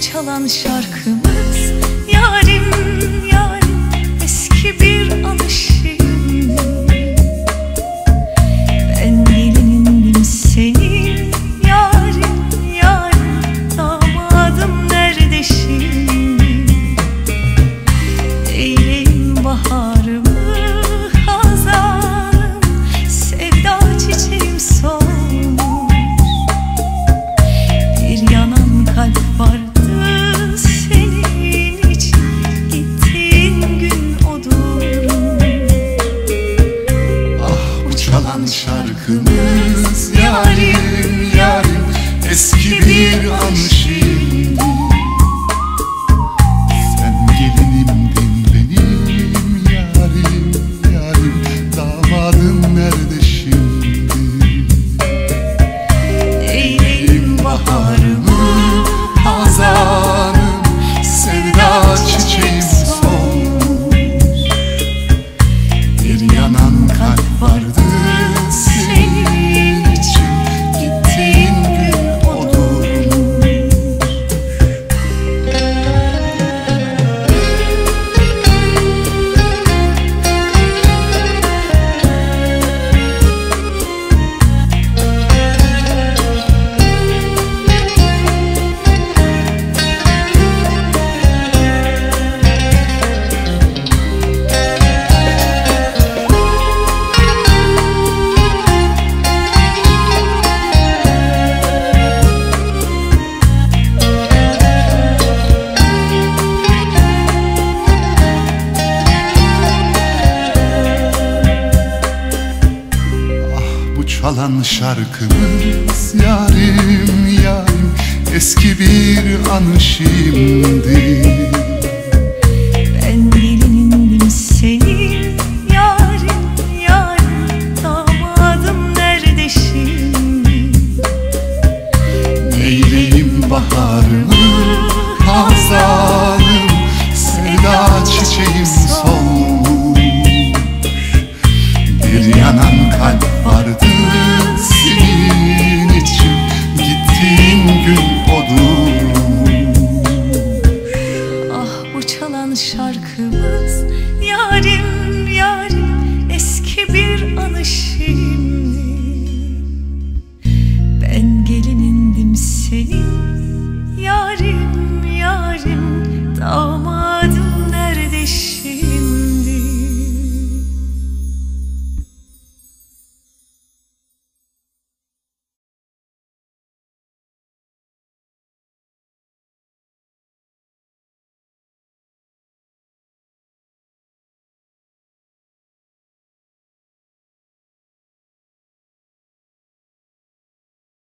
çalan şarkımız şarkımız Yarim yarim. Eski bir an çalan şarkımız yarim yarim Eski bir anı şimdi Yanan kalp senin için. Gittiğin gün odur Ah bu çalan şarkımız Yarim yarim eski bir anı şimdi Ben gelinindim senin